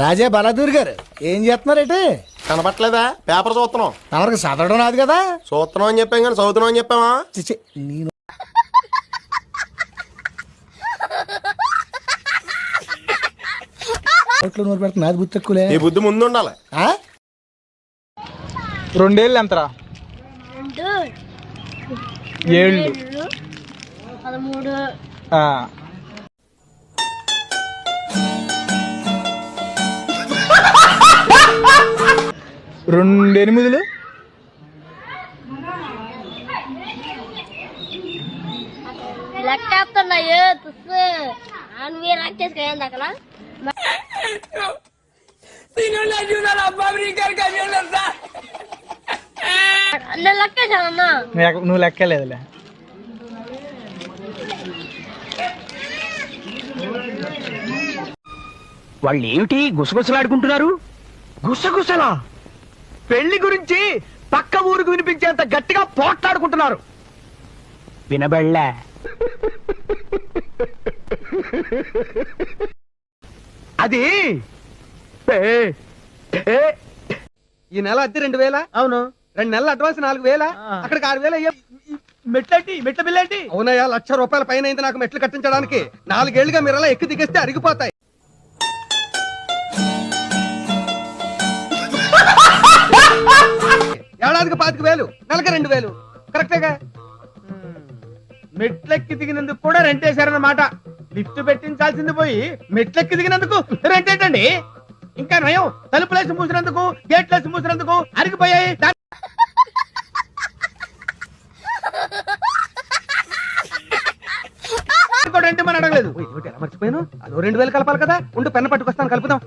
రాజా బలాదూర్ గారు ఏం చేస్తున్నారేటి కనపట్లేదా? పేపర్ చూస్తున్నాం. తమరికి చదవడం రాదు కదా? చూస్తున్నాం అని చెప్పాం కానీ చదువుతున్నాం అని చెప్పామా? చిచి, నేను నోట్లో నోరు పెడుతున్నా అది బుద్ధి తక్కువలే ఈ బుద్ధి ముందు ఉండాలి. ఆ? రెండేళ్ళు ఎంతరా? రెండు. ఏళ్ళు. ఏళ్ళు పదమూడు. ఆ. రెండు ఎనిమిదిలు లెక్కేస్తున్నాయో తుస్సు ఏంది అక్కడ నేను లెక్కేసానన్నా నువ్వు లెక్కలేదులే. వాళ్ళు ఏమిటి గుసగుసలాడుకుంటున్నారు? గుసగుసలా? పెళ్ళి గురించి పక్క ఊరికి వినిపించేంత గట్టిగా పోట్లాడుకుంటున్నారు. వినబడలే. అది ఏ- ఏ- ఈ నెల అద్దె రెండు వేల? అవును. రెండు నెలల అడ్వాన్స్ నాలుగు వేల? అక్కడికి ఆరు వేలు అయ్యే మెట్లటి? మెట్ల బిల్లేంటి? అవునయ్యా లక్ష రూపాయల పైన అయింది నాకు మెట్లు కట్టించడానికి. నాలుగేళ్ళుగా మీరు అలా ఎక్కి దిగేస్తే అరిగిపోతాయి. పాతిక వేలు నెలకి రెండు వేలు. కరెక్టేగా మెట్లెక్కి దిగినందుకు కూడా రెంట్ వేశారన్నమాట. లిఫ్ట్ పెట్టించాల్సింది పోయి మెట్లెక్కి దిగినందుకు రెంట్ ఏంటండి? ఇంకా నయం తలుపులేసి మూసినందుకు గేట్లేసి మూసినందుకు అరిగిపోయాయి. కూడా మనం అడగలేదు? ఎలా మర్చిపోయాను? అదో రెండు వేలు కలపాలి కదా. ఉండు పెన్న పట్టుకొస్తాను కలుపుదాం.